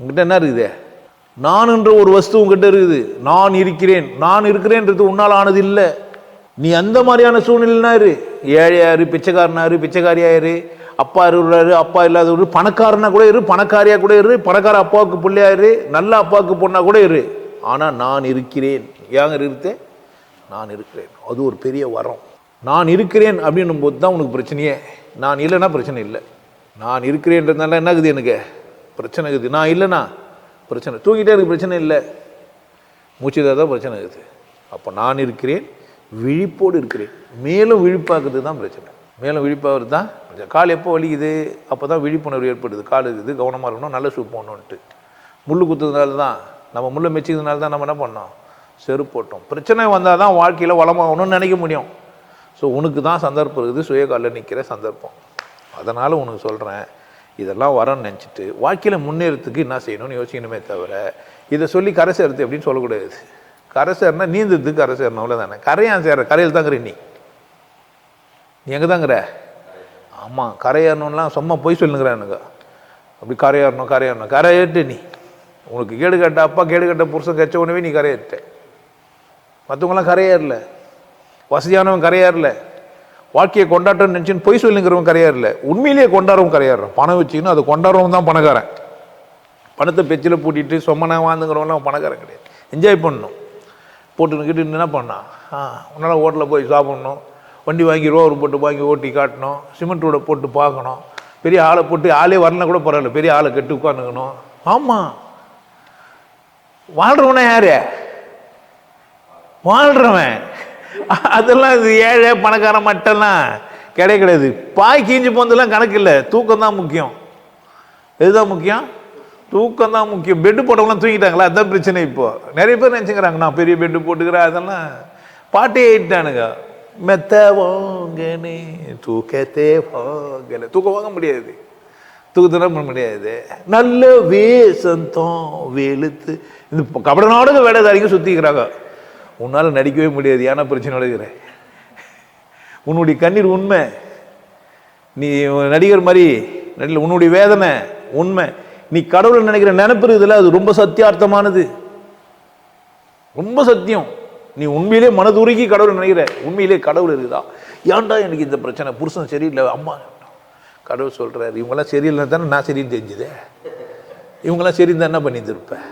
உங்ககிட்ட என்ன இருக்குது? நான்ன்ற ஒரு வஸ்து உங்ககிட்ட இருக்குது. நான் இருக்கிறேன். நான் இருக்கிறேன்றது உன்னால் ஆனது இல்லை. நீ அந்த மாதிரியான சூழ்நிலைனா இரு. ஏழையாரு பிச்சைக்காரனாரு பிச்சைக்காரியாரு அப்பா இருக்கிறாரு அப்பா இல்லாதவரு பணக்காரனா கூட இரு பணக்காரியா கூட இரு பணக்கார அப்பாவுக்கு பிள்ளையாரு நல்ல அப்பாவுக்கு பொண்ணா கூட இரு. ஆனால் நான் இருக்கிறேன். ஏங்க இருத்தே நான் இருக்கிறேன். அது ஒரு பெரிய வரம். நான் இருக்கிறேன் அப்படின்னும் போது தான் உனக்கு பிரச்சனையே. நான் இல்லைன்னா பிரச்சனை இல்லை. நான் இருக்கிறேன்றதுனால என்ன இருக்குது எனக்கு? பிரச்சனை இருக்குது. நான் இல்லைண்ணா. பிரச்சனை தூங்கிட்டே எனக்கு பிரச்சனை இல்லை. மூச்சு தான் பிரச்சனை இருக்குது. அப்போ நான் இருக்கிறேன். விழிப்போடு இருக்கிறேன். மேலும் விழிப்பாக்குறது தான் பிரச்சனை. மேலும் விழிப்பாகிறது தான் பிரச்சனை. கால் எப்போ வலிக்குது? அப்போ தான் விழிப்புணர்வு ஏற்படுது. கால் இருக்குது. கவனமாக இருக்கணும். நல்ல ஷூ போடணுன்ட்டு முள்ளு குத்துறதுனால தான். நம்ம முள்ளை மெச்சிக்கிறதுனால தான் நம்ம என்ன பண்ணோம்? செருப்பு போட்டோம். பிரச்சனை வந்தால் தான் வாழ்க்கையில் வளமாகணும்னு நினைக்க முடியும். ஸோ உனக்கு தான் சந்தர்ப்பம் இருக்குது. சுய காலில் நிற்கிற சந்தர்ப்பம். அதனால் உனக்கு சொல்கிறேன் இதெல்லாம் வரன்னு நினச்சிட்டு வாழ்க்கையில் முன்னேறத்துக்கு என்ன செய்யணும்னு யோசிக்கணுமே தவிர இதை சொல்லி கரை சேர்த்து அப்படின்னு சொல்லக்கூடாது. கரை சேர்னா நீந்துறதுக்கு கரை சேரணும் அவ்வளோதானே கரையான் சேர கரையில் தாங்கிற நீ. நீ எங்கே தாங்கிற? ஆமாம் கரையேறணும்லாம் சும்மா போய் சொல்லுங்கிறேன் எனக்கு. அப்படி கரையேறணும் கரையேறணும் கரையேட்டு நீ. உனக்கு கேடு கட்ட அப்பா கேடு கட்ட புருஷன் கச்ச உடனே நீ கரையேறிட்ட மற்றவங்களாம் கரையேறல வசதியானவன் கரையேறல வாழ்க்கையை கொண்டாட்டம்னு நினச்சின்னு பொய் சொல்லுங்கிறவன் கரையேறல உண்மையிலேயே கொண்டாடுறவன் கரையேறான் பணம் வச்சுக்கணும் அது கொண்டாடுறவன் தான் பணக்காரன். பணத்தை பெச்சில் பூட்டிட்டு சொம்மனா வாழ்ந்துங்கிறவங்களாம் பணக்காரன் கிடையாது. என்ஜாய் பண்ணணும். போட்டுக்கிட்டு என்ன பண்ணான் ஆ உன்னால் ஹோட்டலில் போய் சாப்பிட்ணும். வண்டி வாங்கி ரோவர் போட்டு வாங்கி ஓட்டி காட்டணும். சிமெண்ட் ரோடை போட்டு பார்க்கணும். பெரிய ஆளை போட்டு ஆளே வரலனா கூட பரவாயில்ல. பெரிய ஆளை கட்டி உட்காந்துக்கணும் ஆமாம் வாழ்கிறவனே யாரு? வாழ்கிறவன் அதெல்லாம் இது ஏழை பணக்காரன் மட்டும்லாம் கிடையாது கிடையாது பாய் கீஞ்சு போனதெல்லாம் கணக்கு இல்லை. தூக்கம் தான் முக்கியம். இதுதான் முக்கியம்? தூக்கம் தான் முக்கியம். பெட்டு போட்டவங்களாம் தூங்கிட்டாங்களா? அதான் பிரச்சனை இப்போ. நிறைய பேர் நினச்சிக்கிறாங்க நான் பெரிய பெட்டு போட்டுக்கிறேன் அதெல்லாம் பாட்டே ஆயிட்டானுங்க மெத்த வாங்கனே தூக்கத்தே வாங்கல. தூக்கம் வாங்க முடியாது. தூக்கத்தினா பண்ண முடியாது. நல்ல வேசந்தம் வெளுத்து. இந்த கபட நாடக வேலைதாரிங்க சுற்றிக்கிறாங்க உன்னால் நடிக்கவே முடியாது. ஏன்னா பிரச்சனை நடக்கிறேன் உன்னுடைய கண்ணீர் உண்மை. நீ நடிகர் மாதிரி நடிகர் உன்னுடைய வேதனை உண்மை. நீ கடவுளை நினைக்கிற நினைப்பு இருக்குதுல்ல அது ரொம்ப சத்தியார்த்தமானது. ரொம்ப சத்தியம். நீ உண்மையிலே மனதுருக்கி கடவுள் நினைக்கிற உண்மையிலே கடவுள் இருக்குதா? ஏன்டா எனக்கு இந்த பிரச்சனை? புருஷன் சரியில்லை அம்மா. கடவுள் சொல்றாரு இவங்கெல்லாம் சரியில்லை தானே நான் சரின்னு தெரிஞ்சுது இவங்கெல்லாம் சரின்னு தான் என்ன பண்ணியிருந்திருப்பேன்?